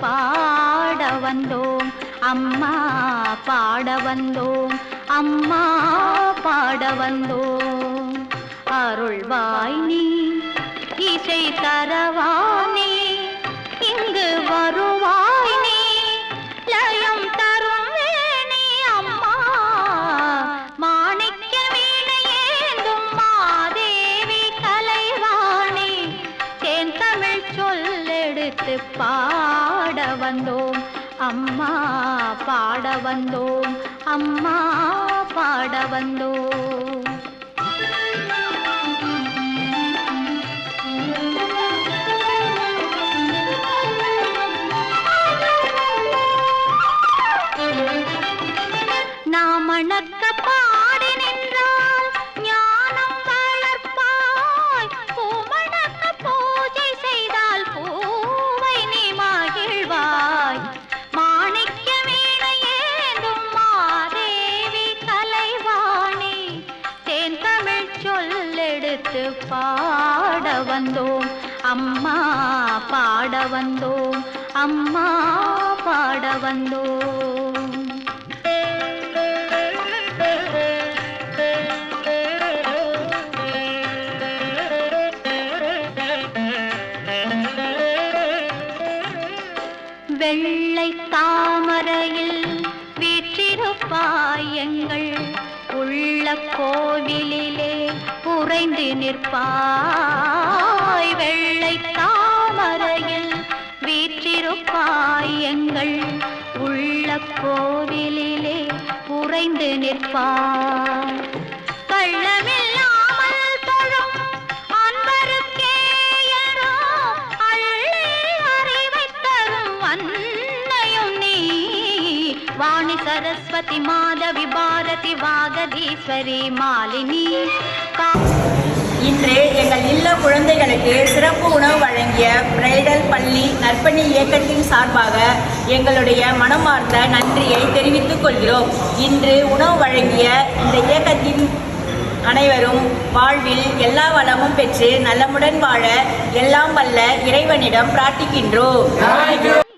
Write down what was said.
பாட வந்தோம். அம்மா பாட வந்தோம். அம்மா பாட வந்தோம். அருள்வாய் நீ இசை தரவானே சொல்லெடுத்து பாட வந்தோம். அம்மா பாட வந்தோம். அம்மா பாட வந்தோம். சொல்லெடுத்து பாட வந்தோம். அம்மா பாட வந்தோம். அம்மா பாட வந்தோம். வெள்ளை தாமரையில் வீற்றிருப்பாயங்கள் உள்ள கோவிலிலே. உறைந்து நிற்பாய் வெள்ளை தாமரையில் வீற்றிருப்பாய் எங்கள் உள்ள கோவிலிலே உறைந்து நிற்பாய். கள்ளமில்லாமல் தொழும் அன்பருக்கே என்றோ அள்ளி இன்று எங்கள் இல்ல குழந்தைகளுக்கு சிறப்பு உணவு வழங்கிய பிரைடல் பள்ளி நற்பணி இயக்கத்தின் சார்பாக எங்களுடைய மனமார்ந்த நன்றியை தெரிவித்துக் கொள்கிறோம். இன்று உணவு வழங்கிய இந்த இயக்கத்தின் அனைவரும் வாழ்வில் எல்லா வளமும் பெற்று நலமுடன் வாழ எல்லாம் வல்ல இறைவனிடம் பிரார்த்திக்கின்றோம்.